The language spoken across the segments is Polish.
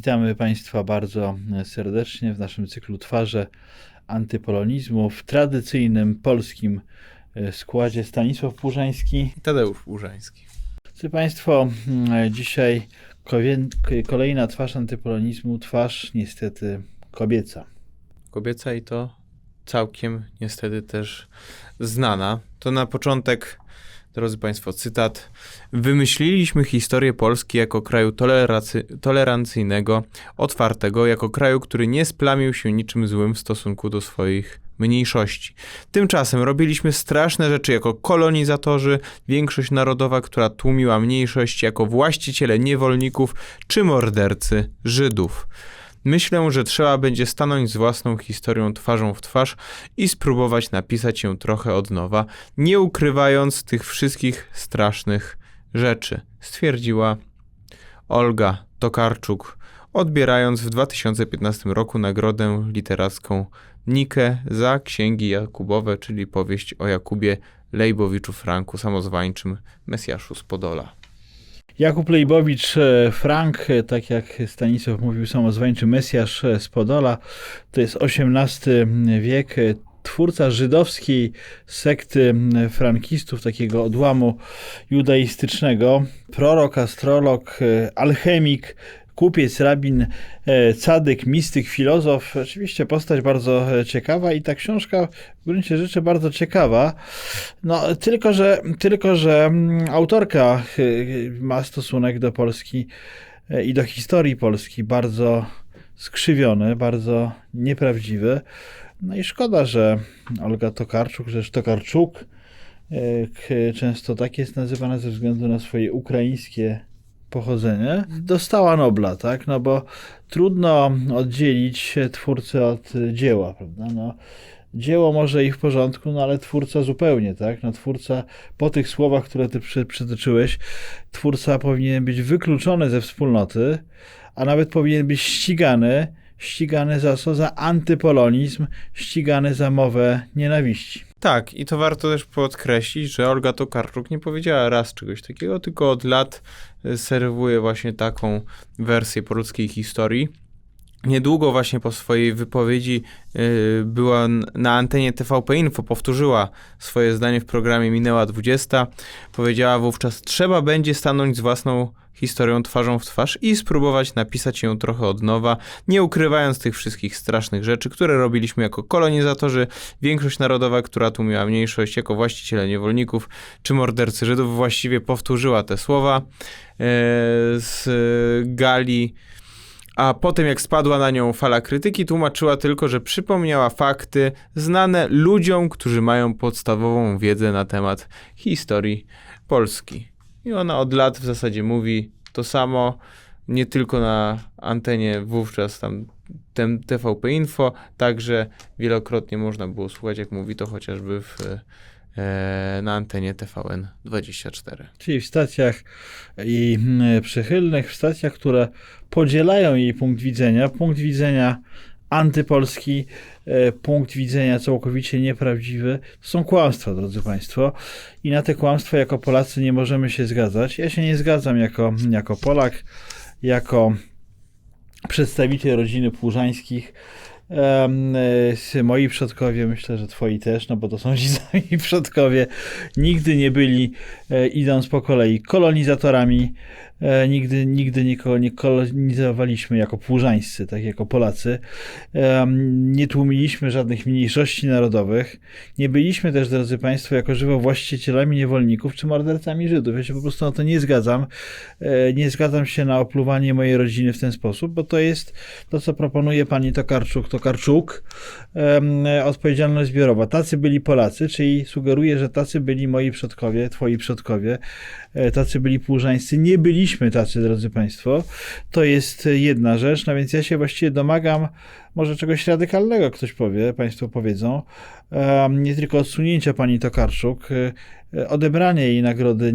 Witamy Państwa bardzo serdecznie w naszym cyklu Twarze antypolonizmu w tradycyjnym polskim e, składzie Stanisław Płużański. I Tadeusz Łużański. Drodzy Państwo, dzisiaj kolejna twarz antypolonizmu, twarz niestety kobieca. Kobieca i to całkiem niestety też znana. To na początek, drodzy Państwo, cytat. Wymyśliliśmy historię Polski jako kraju tolerancyjnego, otwartego, jako kraju, który nie splamił się niczym złym w stosunku do swoich mniejszości. Tymczasem robiliśmy straszne rzeczy jako kolonizatorzy, większość narodowa, która tłumiła mniejszość jako właściciele niewolników czy mordercy Żydów. Myślę, że trzeba będzie stanąć z własną historią twarzą w twarz i spróbować napisać ją trochę od nowa, nie ukrywając tych wszystkich strasznych rzeczy, stwierdziła Olga Tokarczuk, odbierając w 2015 roku nagrodę literacką Nikę za księgi Jakubowe, czyli powieść o Jakubie Lejbowiczu Franku, samozwańczym Mesjaszu z Podola. Jakub Lejbowicz e, Frank, e, tak jak Stanisław mówił, samozwańczy Mesjasz e, z Podola, to jest XVIII wiek, twórca żydowskiej sekty frankistów, takiego odłamu judaistycznego, prorok, astrolog, alchemik, kupiec, rabin, e, cadyk, mistyk, filozof. Oczywiście postać bardzo e, ciekawa i ta książka w gruncie rzeczy bardzo ciekawa. No, tylko że, tylko, że mm, autorka y, ma stosunek do Polski i do historii Polski bardzo skrzywiony, bardzo nieprawdziwy. No i szkoda, że Olga Tokarczuk, że Tokarczuk często tak jest nazywana ze względu na swoje ukraińskie pochodzenie, dostała Nobla, tak? No bo trudno oddzielić twórcę od dzieła, prawda? No, dzieło może i w porządku, no ale twórca zupełnie, tak? No twórca, po tych słowach, które ty przy, przytoczyłeś, twórca powinien być wykluczony ze wspólnoty, a nawet powinien być ścigany, ścigany za co? Za antypolonizm, ścigany za mowę nienawiści. Tak, i to warto też podkreślić, że Olga Tokarczuk nie powiedziała raz czegoś takiego, tylko od lat serwuje właśnie taką wersję polskiej historii. Niedługo właśnie po swojej wypowiedzi y, była na antenie TVP Info, powtórzyła swoje zdanie w programie Minęła 20. Powiedziała wówczas, trzeba będzie stanąć z własną historią twarzą w twarz i spróbować napisać ją trochę od nowa, nie ukrywając tych wszystkich strasznych rzeczy, które robiliśmy jako kolonizatorzy, większość narodowa, która tłumiła mniejszość, jako właściciele niewolników czy mordercy Żydów, właściwie powtórzyła te słowa e, z e, gali. A potem, jak spadła na nią fala krytyki, tłumaczyła tylko, że przypomniała fakty znane ludziom, którzy mają podstawową wiedzę na temat historii Polski. I ona od lat w zasadzie mówi to samo, nie tylko na antenie wówczas tam TVP Info, także wielokrotnie można było słuchać, jak mówi to chociażby w, na antenie TVN 24. Czyli w stacjach i mm, przychylnych, w stacjach, które podzielają jej punkt widzenia, punkt widzenia antypolski, e, punkt widzenia całkowicie nieprawdziwy. To są kłamstwa, drodzy Państwo. I na te kłamstwa jako Polacy nie możemy się zgadzać. Ja się nie zgadzam jako, jako Polak, jako przedstawiciel rodziny Płużańskich. E, moi przodkowie, myślę, że twoi też, no bo to są ci sami przodkowie, nigdy nie byli, e, idąc po kolei, kolonizatorami. E, nigdy, nigdy nikogo nie kolonizowaliśmy jako płużańscy, tak jako Polacy. Em, nie tłumiliśmy żadnych mniejszości narodowych. Nie byliśmy też, drodzy Państwo, jako żywo właścicielami niewolników czy mordercami Żydów. Ja się po prostu na to nie zgadzam. E, nie zgadzam się na opluwanie mojej rodziny w ten sposób, bo to jest to, co proponuje pani Tokarczuk, Tokarczuk, em, odpowiedzialność zbiorowa. Tacy byli Polacy, czyli sugeruje, że tacy byli moi przodkowie, twoi przodkowie, e, tacy byli płużańscy. Nie byliśmy tacy, drodzy Państwo. To jest jedna rzecz, no więc ja się właściwie domagam może czegoś radykalnego, ktoś powie, Państwo powiedzą. Nie tylko odsunięcia pani Tokarczuk, e, e, odebrania jej nagrody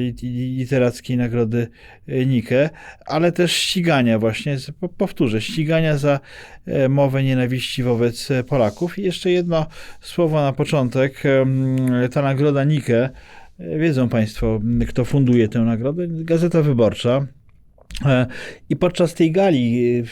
li- literackiej nagrody e, Nikę, ale też ścigania właśnie, powtórzę, ścigania za e, mowę nienawiści wobec e, Polaków. I jeszcze jedno słowo na początek. Ta nagroda Nikę, e, wiedzą Państwo, kto funduje tę nagrodę? Gazeta Wyborcza. E, I podczas tej gali, e,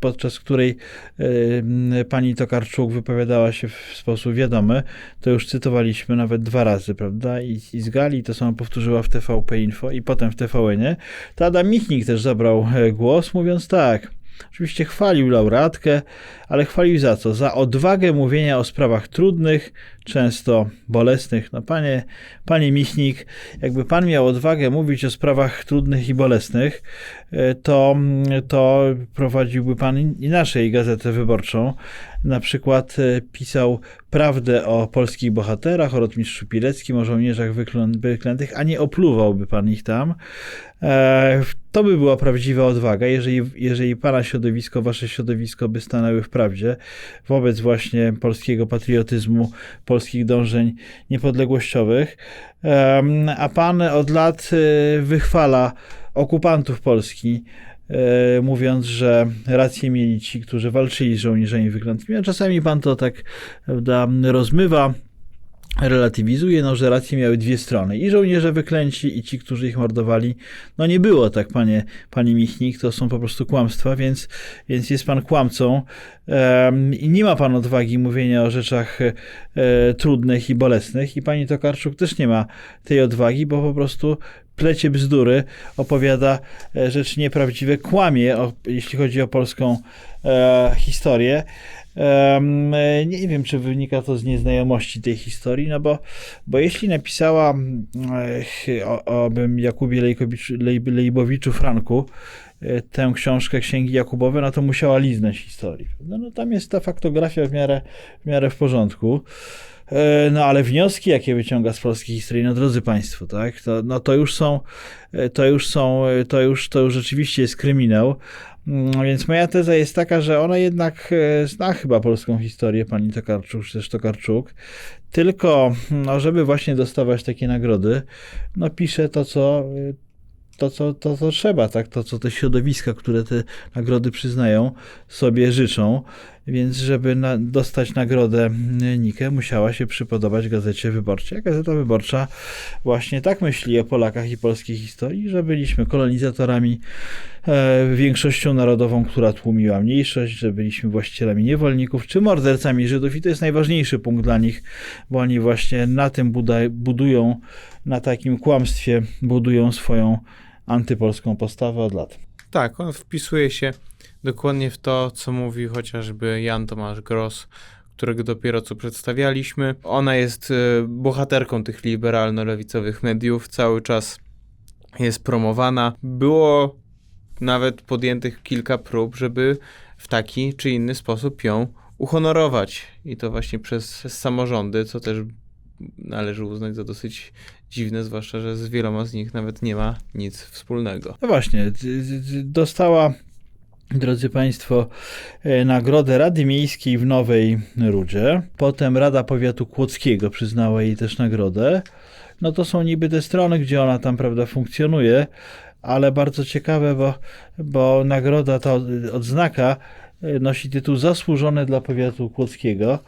podczas której e, pani Tokarczuk wypowiadała się w sposób wiadomy, to już cytowaliśmy nawet dwa razy, prawda? I, i z gali to samo powtórzyła w TVP Info i potem w TVN-ie. To Adam Michnik też zabrał głos, mówiąc tak. Oczywiście chwalił laureatkę, ale chwalił za co? Za odwagę mówienia o sprawach trudnych, często bolesnych. No panie, panie Michnik, jakby pan miał odwagę mówić o sprawach trudnych i bolesnych, e, to, to prowadziłby pan inaczej gazetę wyborczą. Na przykład e, pisał prawdę o polskich bohaterach, o rotmistrzu Pileckim, o żołnierzach wyklętych, a nie opluwałby pan ich tam. E, To by była prawdziwa odwaga, jeżeli, jeżeli pana środowisko, wasze środowisko by stanęły w prawdzie wobec właśnie polskiego patriotyzmu, polskich dążeń niepodległościowych. A pan od lat e, wychwala okupantów Polski, e, mówiąc, że rację mieli ci, którzy walczyli z żołnierzami wyklętymi, a czasami pan to tak prawda, rozmywa, relatywizuje, no, że racje miały dwie strony. I żołnierze wyklęci, i ci, którzy ich mordowali. No nie było tak, panie, panie Michnik, to są po prostu kłamstwa, więc, więc jest pan kłamcą em, i nie ma pan odwagi mówienia o rzeczach e, trudnych i bolesnych i pani Tokarczuk też nie ma tej odwagi, bo po prostu plecie bzdury, opowiada e, rzeczy nieprawdziwe, kłamie, o, jeśli chodzi o polską e, historię. E, nie wiem, czy wynika to z nieznajomości tej historii, no bo, bo jeśli napisała o, o Jakubie Lejbowiczu Franku e, tę książkę Księgi Jakubowe, no to musiała liznąć historii. No, no tam jest ta faktografia w miarę w, miarę w porządku. E, No ale wnioski, jakie wyciąga z polskiej historii, no drodzy Państwo, tak, to, no to już są, e, to już są, e, to już, to już rzeczywiście jest kryminał. Mm, Więc moja teza jest taka, że ona jednak zna chyba polską historię, pani Tokarczuk, czy też Tokarczuk, tylko, no, żeby właśnie dostawać takie nagrody, no pisze to, co to, co, to, co trzeba, tak? To, co te środowiska, które te nagrody przyznają, sobie życzą. Więc, żeby na, dostać nagrodę Nikę, musiała się przypodobać gazecie wyborczej. A gazeta wyborcza właśnie tak myśli o Polakach i polskiej historii, że byliśmy kolonizatorami, e, większością narodową, która tłumiła mniejszość, że byliśmy właścicielami niewolników czy mordercami Żydów. I to jest najważniejszy punkt dla nich, bo oni właśnie na tym budują, na takim kłamstwie budują swoją antypolską postawę od lat. Tak, on wpisuje się dokładnie w to, co mówi chociażby Jan Tomasz Gross, którego dopiero co przedstawialiśmy. Ona jest e, bohaterką tych liberalno-lewicowych mediów, cały czas jest promowana. Było nawet podjętych kilka prób, żeby w taki czy inny sposób ją uhonorować. I to właśnie przez samorządy, co też należy uznać za dosyć dziwne, zwłaszcza, że z wieloma z nich nawet nie ma nic wspólnego. No właśnie, dostała, drodzy Państwo, e, nagrodę Rady Miejskiej w Nowej Rudzie. Potem Rada Powiatu Kłodzkiego przyznała jej też nagrodę. No to są niby te strony, gdzie ona tam, prawda, funkcjonuje, ale bardzo ciekawe, bo, bo nagroda, ta od- odznaka e, nosi tytuł Zasłużony dla Powiatu Kłodzkiego.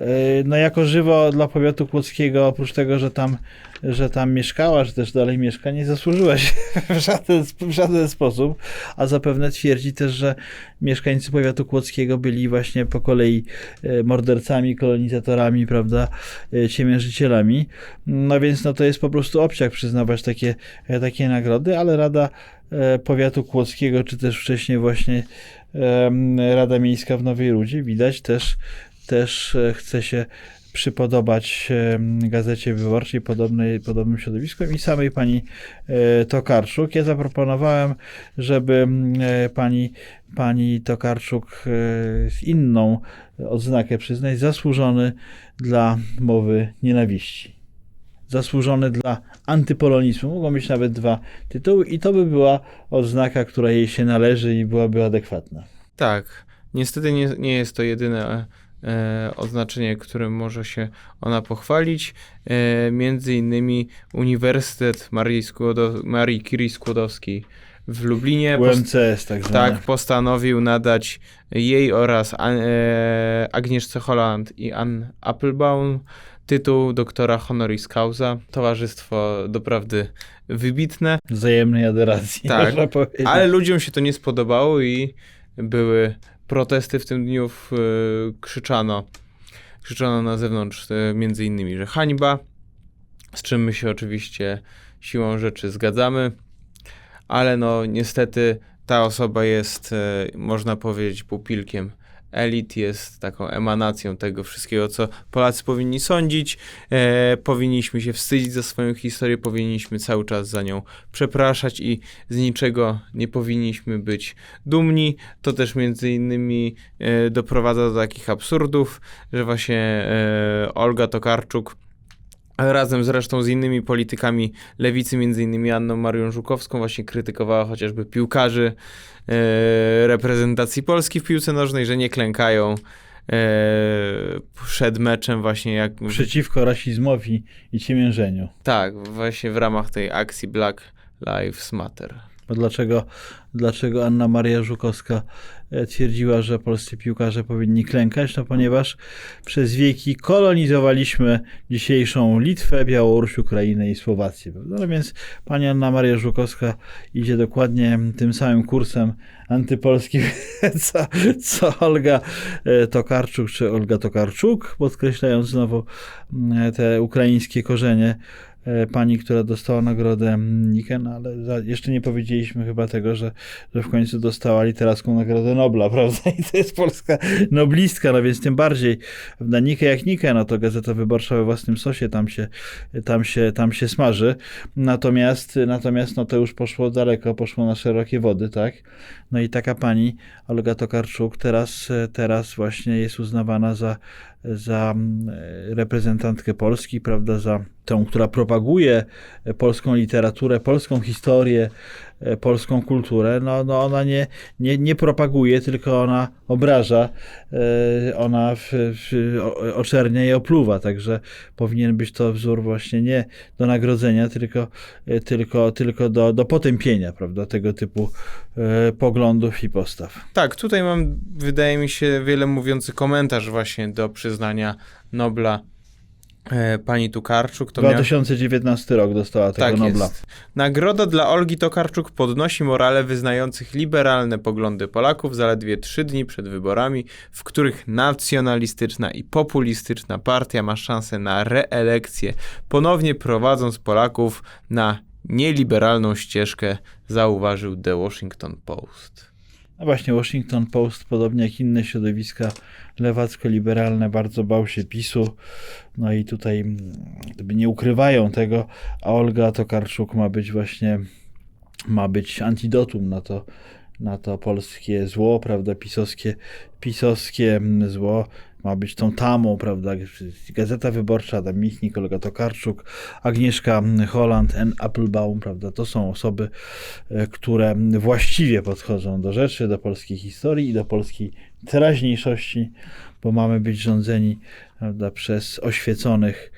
E, No jako żywo dla powiatu kłodzkiego, oprócz tego, że tam, że tam mieszkała, że też dalej mieszka, nie zasłużyła się w żaden, w żaden sposób, a zapewne twierdzi też, że mieszkańcy powiatu kłodzkiego byli właśnie po kolei e, mordercami, kolonizatorami, prawda, e, ciemiężycielami. No więc no to jest po prostu obciach przyznawać takie, e, takie nagrody, ale Rada e, Powiatu Kłodzkiego, czy też wcześniej właśnie Rada Miejska w Nowej Rudzie, widać też też e, chce się przypodobać em, gazecie wyborczej podobnej, podobnym środowiskom i samej pani e, Tokarczuk. Ja zaproponowałem, żeby e, pani, pani Tokarczuk e, inną odznakę przyznać, zasłużony dla mowy nienawiści. Zasłużony dla antypolonizmu. Mogą być nawet dwa tytuły i to by była odznaka, która jej się należy i byłaby adekwatna. Tak, niestety nie, nie jest to jedyne e, oznaczenie, którym może się ona pochwalić. E, między innymi Uniwersytet Marii, Skłodow- Marii Curie Skłodowskiej w Lublinie UMCS tak zwane. tak postanowił nadać jej oraz e, Agnieszce Holland i Ann Applebaum tytuł doktora honoris causa. Towarzystwo doprawdy wybitne, Wzajemnej adoracji, Tak, można powiedzieć. ale ludziom się to nie spodobało i były protesty w tym dniu, w, krzyczano, krzyczano na zewnątrz e, między innymi, że hańba, z czym my się oczywiście siłą rzeczy zgadzamy, ale no niestety ta osoba jest, e, można powiedzieć, pupilkiem elit, jest taką emanacją tego wszystkiego, co Polacy powinni sądzić. E, powinniśmy się wstydzić za swoją historię, powinniśmy cały czas za nią przepraszać i z niczego nie powinniśmy być dumni. To też między innymi e, doprowadza do takich absurdów, że właśnie e, Olga Tokarczuk razem zresztą z innymi politykami lewicy, między innymi Anną Marią Żukowską, właśnie krytykowała chociażby piłkarzy e, reprezentacji Polski w piłce nożnej, że nie klękają e, przed meczem właśnie jak... Przeciwko rasizmowi i ciemiężeniu. Tak, właśnie w ramach tej akcji Black Lives Matter. Bo dlaczego, dlaczego Anna Maria Żukowska twierdziła, że polscy piłkarze powinni klękać? No ponieważ przez wieki kolonizowaliśmy dzisiejszą Litwę, Białoruś, Ukrainę i Słowację. No więc pani Anna Maria Żukowska idzie dokładnie tym samym kursem antypolskim, co, co Olga e, Tokarczuk, czy Olga Tokarczuk, podkreślając znowu mm, te ukraińskie korzenie e, pani, która dostała nagrodę Niken, ale za, jeszcze nie powiedzieliśmy chyba tego, że, że w końcu dostała literacką nagrodę Nobla, prawda? I to jest polska noblistka, no więc tym bardziej na Nikę jak Nikę, no to Gazeta Wyborcza we własnym sosie tam się, tam się, tam się smaży. Natomiast, natomiast no to już poszło daleko, poszło na szerokie wody, tak? No i taka pani, Olga Tokarczuk, teraz, teraz właśnie jest uznawana za, za mm, reprezentantkę Polski, prawda, za tą, która propaguje polską literaturę, polską historię, polską kulturę. No, no ona nie, nie, nie propaguje, tylko ona obraża, e, ona w, w, oczernia i opluwa, także powinien być to wzór właśnie nie do nagrodzenia, tylko, e, tylko, tylko do, do potępienia, prawda, tego typu e, poglądów i postaw. Tak, tutaj mam, wydaje mi się, wiele mówiący komentarz właśnie do przyznania Nobla e, pani Tukarczuk. To miał... 2019 rok dostała tego Tak Nobla. jest. Nagroda dla Olgi Tokarczuk podnosi morale wyznających liberalne poglądy Polaków zaledwie trzy dni przed wyborami, w których nacjonalistyczna i populistyczna partia ma szansę na reelekcję, ponownie prowadząc Polaków na nieliberalną ścieżkę, zauważył The Washington Post. No właśnie Washington Post, podobnie jak inne środowiska lewacko-liberalne, bardzo bał się PiSu. No i tutaj mm, gdyby nie ukrywają tego, a Olga Tokarczuk ma być właśnie, ma być antidotum na to, na to polskie zło, prawda, pisowskie, pisowskie mm, zło. Ma być tą tamą, prawda, Gazeta Wyborcza, Adam Michnik, Olga Tokarczuk, Agnieszka Holland, N. Applebaum, prawda, to są osoby, e, które właściwie podchodzą do rzeczy, do polskiej historii i do polskiej teraźniejszości, bo mamy być rządzeni prawda, przez oświeconych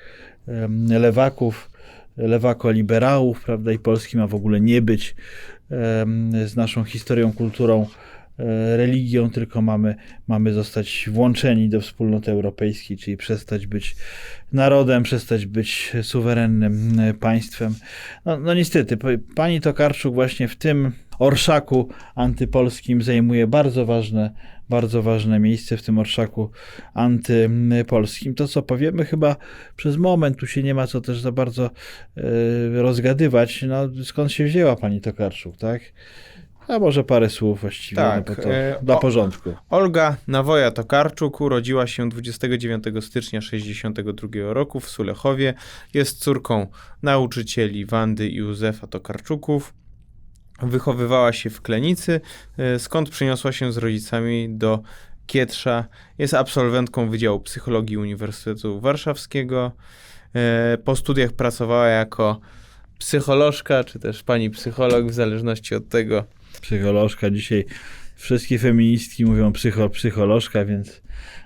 lewaków, lewako-liberałów, prawda, i Polski ma w ogóle nie być z naszą historią, kulturą, religią, tylko mamy, mamy zostać włączeni do wspólnoty europejskiej, czyli przestać być narodem, przestać być suwerennym e, państwem. No, no niestety, pani Tokarczuk właśnie w tym orszaku antypolskim zajmuje bardzo ważne, bardzo ważne miejsce w tym orszaku antypolskim. To, co powiemy, chyba przez moment, tu się nie ma co też za bardzo e, rozgadywać. No, skąd się wzięła pani Tokarczuk, tak? A może parę słów właściwie Tak, no, to e, dla o- porządku. Olga Nawoja Tokarczuk urodziła się 29 stycznia 1962 roku w Sulechowie. Jest córką nauczycieli Wandy i Józefa Tokarczuków. Wychowywała się w Klenicy, e, skąd przeniosła się z rodzicami do Kietrza. Jest absolwentką Wydziału Psychologii Uniwersytetu Warszawskiego. E, Po studiach pracowała jako psycholożka, czy też pani psycholog, w zależności od tego, Psycholożka dzisiaj wszystkie feministki mówią psycho, psycholożka, więc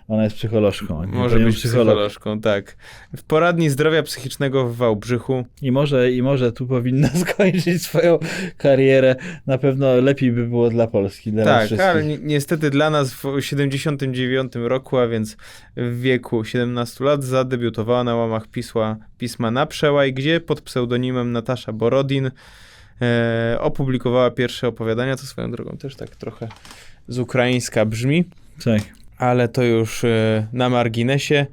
ona jest psycholożką. Może być psycholog. psycholożką, tak. W poradni zdrowia psychicznego w Wałbrzychu I może, I może tu powinna skończyć swoją karierę. Na pewno lepiej by było dla Polski, dla Tak, ale ni- niestety dla nas w 79 roku, a więc w wieku 17 lat, zadebiutowała na łamach pisła, pisma Na Przełaj, gdzie pod pseudonimem Natasza Borodin e, opublikowała pierwsze opowiadania, co swoją drogą też tak trochę z ukraińska brzmi, Tak. ale to już e, na marginesie. E,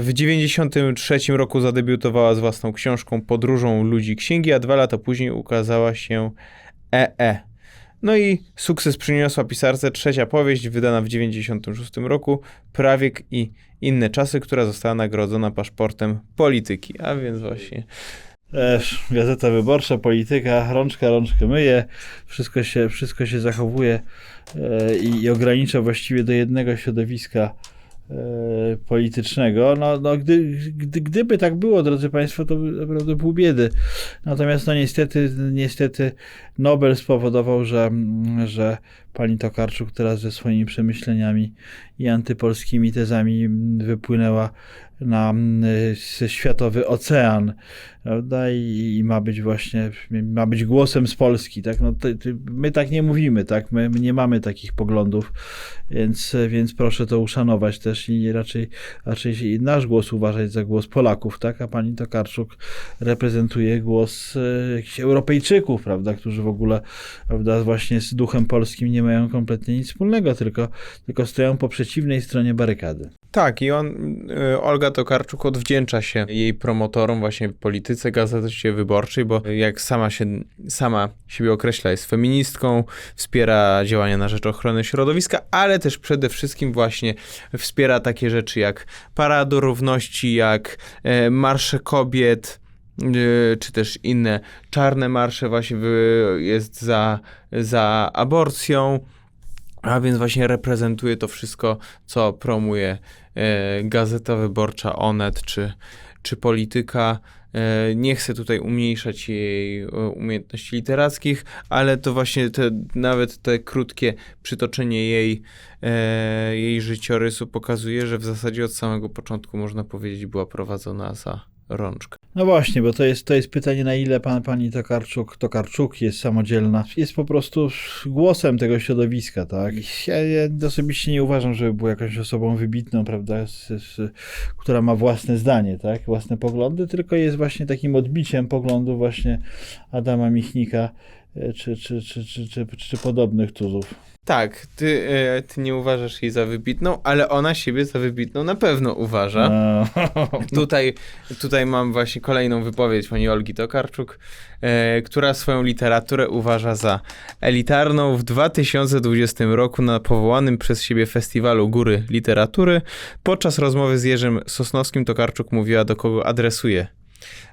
W 93 roku zadebiutowała z własną książką Podróżą ludzi księgi, a dwa lata później ukazała się EE. No i sukces przyniosła pisarce trzecia powieść, wydana w 96 roku, Prawiek i inne czasy, która została nagrodzona paszportem polityki. A więc właśnie Gazeta Wyborcza, polityka, rączka rączkę myje, wszystko się, wszystko się zachowuje e, i, i ogranicza właściwie do jednego środowiska e, politycznego. No, no gdy, gdy, gdyby tak było, drodzy Państwo, to naprawdę pół biedy. Natomiast no niestety, niestety Nobel spowodował, że, że pani Tokarczuk teraz ze swoimi przemyśleniami i antypolskimi tezami wypłynęła na y, światowy ocean prawda? I, ma być właśnie, ma być głosem z Polski, tak? No, ty, ty, my tak nie mówimy, tak? My, my nie mamy takich poglądów, więc, więc proszę to uszanować też i raczej, raczej nasz głos uważać za głos Polaków, tak? A pani Tokarczuk reprezentuje głos e, jakichś Europejczyków, prawda? Którzy w ogóle, prawda, właśnie z duchem polskim nie mają kompletnie nic wspólnego, tylko, tylko stoją po przeciwnej stronie barykady. Tak, i on, y, Olga Tokarczuk odwdzięcza się jej promotorom, właśnie polityce gazecie wyborczej, bo jak sama się, sama siebie określa, jest feministką, wspiera działania na rzecz ochrony środowiska, ale też przede wszystkim właśnie wspiera takie rzeczy jak Paradu Równości, jak e, Marsze Kobiet, y, czy też inne. Czarne marsze właśnie jest za, za aborcją, a więc właśnie reprezentuje to wszystko, co promuje Gazeta Wyborcza, Onet czy, czy Polityka. E, nie chcę tutaj umniejszać jej e, umiejętności literackich, ale to właśnie te, nawet te krótkie przytoczenie jej, e, jej życiorysu pokazuje, że w zasadzie od samego początku można powiedzieć była prowadzona za rączkę. No właśnie, bo to jest, to jest pytanie, na ile pan, pani Tokarczuk, Tokarczuk jest samodzielna. Jest po prostu głosem tego środowiska, tak? Ja, ja osobiście nie uważam, żeby była jakąś osobą wybitną, prawda, z, z, która ma własne zdanie, tak? Własne poglądy, tylko jest właśnie takim odbiciem poglądu właśnie Adama Michnika czy, czy, czy, czy, czy, czy podobnych tuzów. Tak, ty, e, ty nie uważasz jej za wybitną, ale ona siebie za wybitną na pewno uważa. No. Tutaj, tutaj mam właśnie kolejną wypowiedź pani Olgi Tokarczuk, e, która swoją literaturę uważa za elitarną. W 2020 roku na powołanym przez siebie festiwalu Góry Literatury podczas rozmowy z Jerzym Sosnowskim Tokarczuk mówiła, do kogo adresuje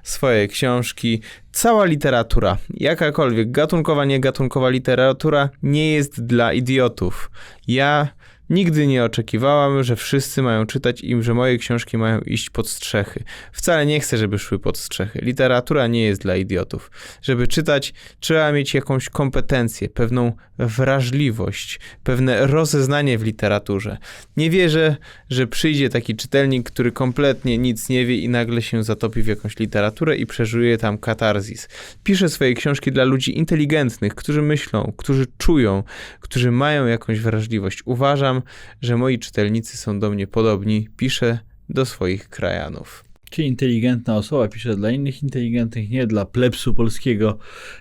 swoje książki. Cała literatura, jakakolwiek gatunkowa, niegatunkowa literatura nie jest dla idiotów. Ja nigdy nie oczekiwałam, że wszyscy mają czytać i że moje książki mają iść pod strzechy. Wcale nie chcę, żeby szły pod strzechy. Literatura nie jest dla idiotów. Żeby czytać, trzeba mieć jakąś kompetencję, pewną wrażliwość, pewne rozeznanie w literaturze. Nie wierzę, że przyjdzie taki czytelnik, który kompletnie nic nie wie i nagle się zatopi w jakąś literaturę i przeżyje tam katarzis. Piszę swoje książki dla ludzi inteligentnych, którzy myślą, którzy czują, którzy mają jakąś wrażliwość. Uważam, że moi czytelnicy są do mnie podobni. Piszę do swoich krajanów. Czy inteligentna osoba pisze dla innych inteligentnych, nie dla plebsu polskiego,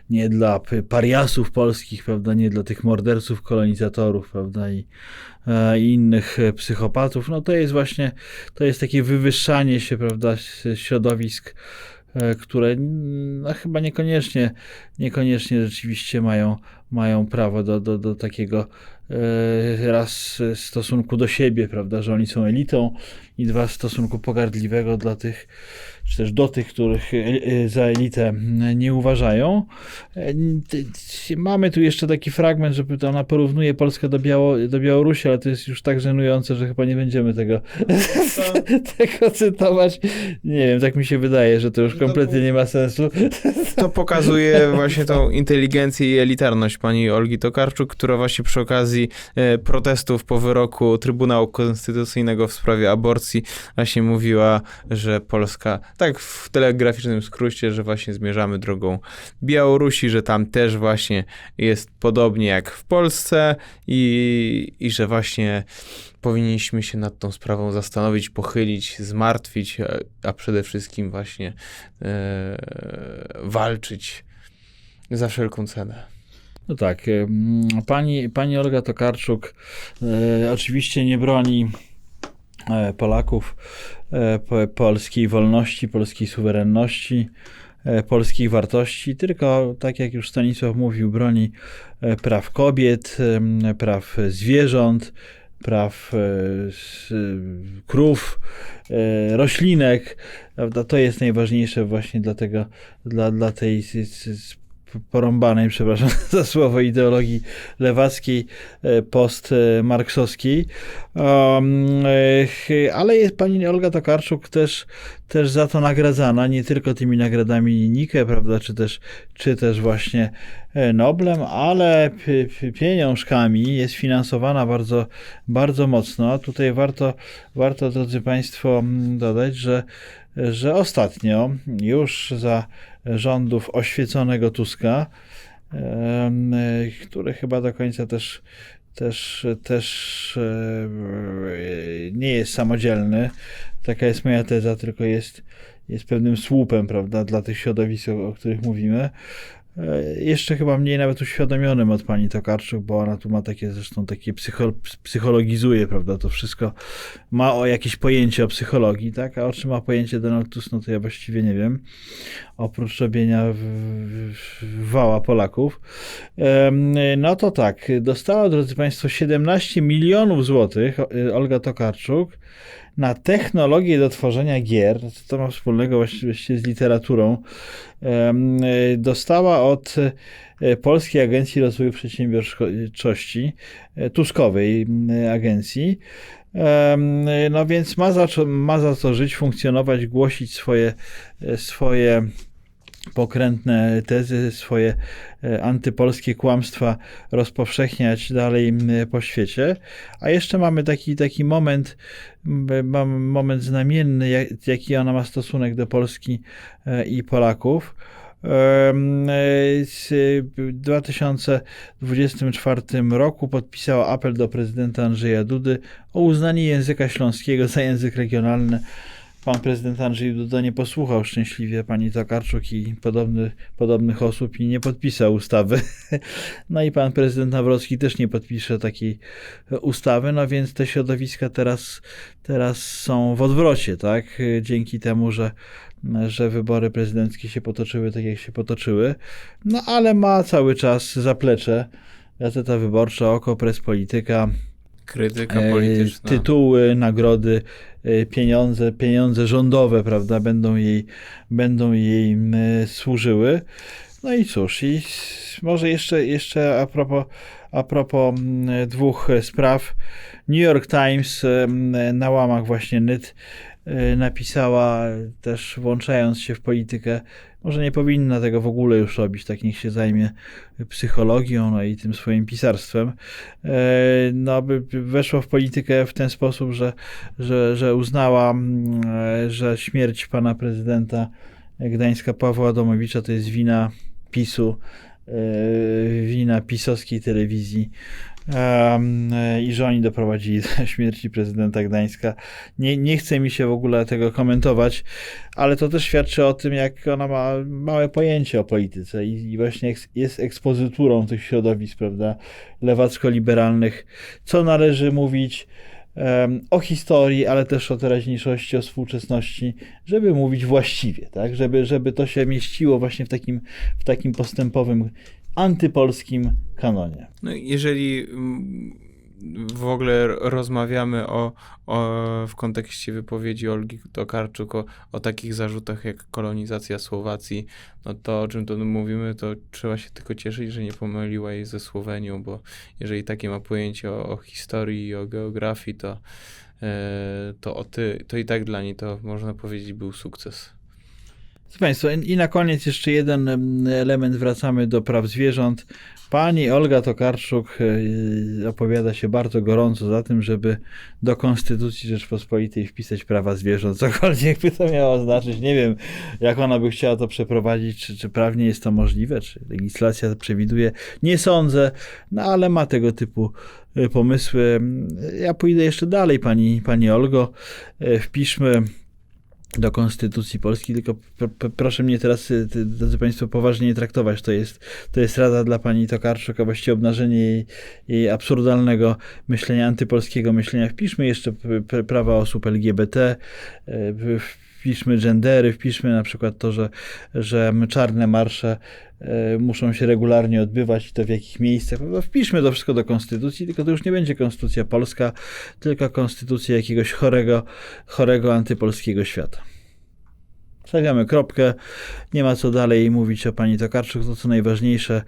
nie dla pariasów polskich, prawda, nie dla tych morderców, kolonizatorów, prawda, i, e, i innych e, psychopatów. No to jest właśnie, to jest takie wywyższanie się, prawda, środowisk, e, które no, chyba niekoniecznie, niekoniecznie rzeczywiście mają, mają prawo do, do, do takiego raz w stosunku do siebie, prawda, że oni są elitą i dwa stosunku pogardliwego dla tych, czy też do tych, których e, e, za elitę nie uważają. Mamy tu jeszcze taki fragment, że ona porównuje Polskę do, Biało, do Białorusi, ale to jest już tak żenujące, że chyba nie będziemy tego, tego cytować. Nie wiem, tak mi się wydaje, że to już No kompletnie nie ma sensu. To pokazuje właśnie tą inteligencję i elitarność pani Olgi Tokarczuk, która właśnie przy okazji e, protestów po wyroku Trybunału Konstytucyjnego w sprawie aborcji właśnie mówiła, że Polska, tak w telegraficznym skrócie, że właśnie zmierzamy drogą Białorusi, że tam też właśnie jest podobnie jak w Polsce i, i że właśnie powinniśmy się nad tą sprawą zastanowić, pochylić, zmartwić, a, a przede wszystkim właśnie e, walczyć za wszelką cenę. No tak, pani, pani Olga Tokarczuk e, oczywiście nie broni Polaków, e, po- polskiej wolności, polskiej suwerenności, e, polskich wartości, tylko tak jak już Stanisław mówił, broni e, praw kobiet, praw zwierząt, praw e, krów, e, roślinek. To jest najważniejsze właśnie dla tego, dla, dla tej porąbanej, przepraszam za słowo, ideologii lewackiej, e, postmarksowskiej. E, ale jest pani Olga Tokarczuk też, też za to nagradzana, nie tylko tymi nagradami Nike, prawda, czy też, czy też właśnie e, Noblem, ale pieniążkami jest finansowana bardzo, bardzo mocno. Tutaj warto, warto, drodzy Państwo, dodać, że, że ostatnio już za rządów oświeconego Tuska, który chyba do końca też, też, też nie jest samodzielny. Taka jest moja teza, tylko jest, jest pewnym słupem, prawda, dla tych środowisk, o których mówimy. E, Jeszcze chyba mniej nawet uświadomionym od pani Tokarczuk, bo ona tu ma takie zresztą takie psycho, psychologizuje, prawda, to wszystko. Ma o jakieś pojęcie o psychologii, tak, a o czym ma pojęcie Donald Tusk, no to ja właściwie nie wiem, oprócz robienia wała Polaków. No to tak, dostała, drodzy Państwo, 17 milionów złotych Olga Tokarczuk na technologię do tworzenia gier, to ma wspólnego właściwie z literaturą, dostała od e, Polskiej Agencji Rozwoju Przedsiębiorczości, e, Tuskowej agencji. No więc ma za, ma za co żyć, funkcjonować, głosić swoje, e, swoje pokrętne tezy, swoje e, antypolskie kłamstwa rozpowszechniać dalej po świecie. A jeszcze mamy taki, taki moment, m, mam moment znamienny, jak- jaki ona ma stosunek do Polski e, i Polaków. E, W 2024 roku podpisała apel do prezydenta Andrzeja Dudy o uznanie języka śląskiego za język regionalny. Pan prezydent Andrzej Duda nie posłuchał szczęśliwie pani Tokarczuk i podobny, podobnych osób i nie podpisał ustawy. No i pan prezydent Nawrocki też nie podpisze takiej e, ustawy, no więc te środowiska teraz, teraz są w odwrocie, tak? E, Dzięki temu, że, że wybory prezydenckie się potoczyły tak, jak się potoczyły. No ale ma cały czas zaplecze. Gazeta Wyborcza, Oko, Press Polityka, Krytyka e, polityczna. tytuły, nagrody, pieniądze, pieniądze rządowe, prawda, będą jej, będą jej m, służyły. No i cóż, i może jeszcze, jeszcze a propos, a propos m, dwóch spraw. New York Times em, na łamach właśnie NYT e, napisała też włączając się w politykę, może nie powinna tego w ogóle już robić, tak niech się zajmie psychologią no i tym swoim pisarstwem. E, No, weszła w politykę w ten sposób, że, że, że uznała, mm, e, że śmierć pana prezydenta Gdańska Pawła Adamowicza to jest wina PiSu, e, wina pisowskiej telewizji i że oni doprowadzili do śmierci prezydenta Gdańska. Nie, nie chce mi się w ogóle tego komentować, ale to też świadczy o tym, jak ona ma małe pojęcie o polityce i, i właśnie jest ekspozyturą tych środowisk, prawda, lewacko-liberalnych, co należy mówić em, o historii, ale też o teraźniejszości, o współczesności, żeby mówić właściwie, tak, żeby, żeby to się mieściło właśnie w takim, w takim postępowym antypolskim kanonie. No, jeżeli mm, w ogóle rozmawiamy o, o, w kontekście wypowiedzi Olgi Tokarczuk o, o takich zarzutach jak kolonizacja Słowacji, no to o czym tu mówimy, to trzeba się tylko cieszyć, że nie pomyliła jej ze Słowenią, bo jeżeli takie ma pojęcie o, o historii i o geografii, to, e, to, o ty, to i tak dla niej to można powiedzieć był sukces. Państwa, i na koniec jeszcze jeden em, element, wracamy do praw zwierząt. Pani Olga Tokarczuk e, opowiada się bardzo gorąco za tym, żeby do Konstytucji Rzeczpospolitej wpisać prawa zwierząt, cokolwiek by to miało znaczyć. Nie wiem, jak ona by chciała to przeprowadzić, czy, czy prawnie jest to możliwe, czy legislacja przewiduje. Nie sądzę, no ale ma tego typu e, pomysły. Ja pójdę jeszcze dalej, pani, pani Olgo. E, Wpiszmy do Konstytucji Polskiej, tylko pr- pr- proszę mnie teraz, y, drodzy Państwo, poważnie nie traktować. To jest, to jest rada dla pani Tokarczuk, a właściwie obnażenie jej, jej absurdalnego myślenia, antypolskiego myślenia. Wpiszmy jeszcze prawa osób LGBT, y, wpiszmy gendery, wpiszmy na przykład to, że, że czarne marsze y, muszą się regularnie odbywać i to w jakich miejscach. No, Wpiszmy to wszystko do konstytucji, tylko to już nie będzie konstytucja polska, tylko konstytucja jakiegoś chorego, chorego antypolskiego świata. Stawiamy kropkę. Nie ma co dalej mówić o pani Tokarczuk. To co najważniejsze, e,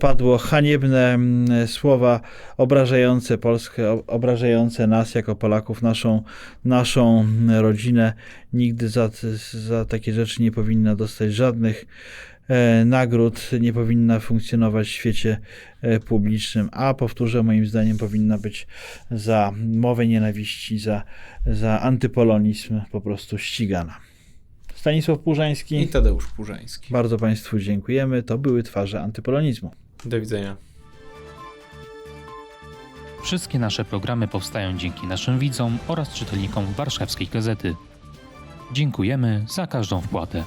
padło haniebne mm, słowa obrażające Polskę, obrażające nas jako Polaków, naszą, naszą mm, rodzinę. Nigdy za, za takie rzeczy nie powinna dostać żadnych e, nagród, nie powinna funkcjonować w świecie e, publicznym, a powtórzę, moim zdaniem powinna być za mowę nienawiści, za, za antypolonizm po prostu ścigana. Stanisław Płużański, I Tadeusz Purzański. bardzo Państwu dziękujemy. To były twarze antypolonizmu. Do widzenia. Wszystkie nasze programy powstają dzięki naszym widzom oraz czytelnikom Warszawskiej Gazety. Dziękujemy za każdą wpłatę.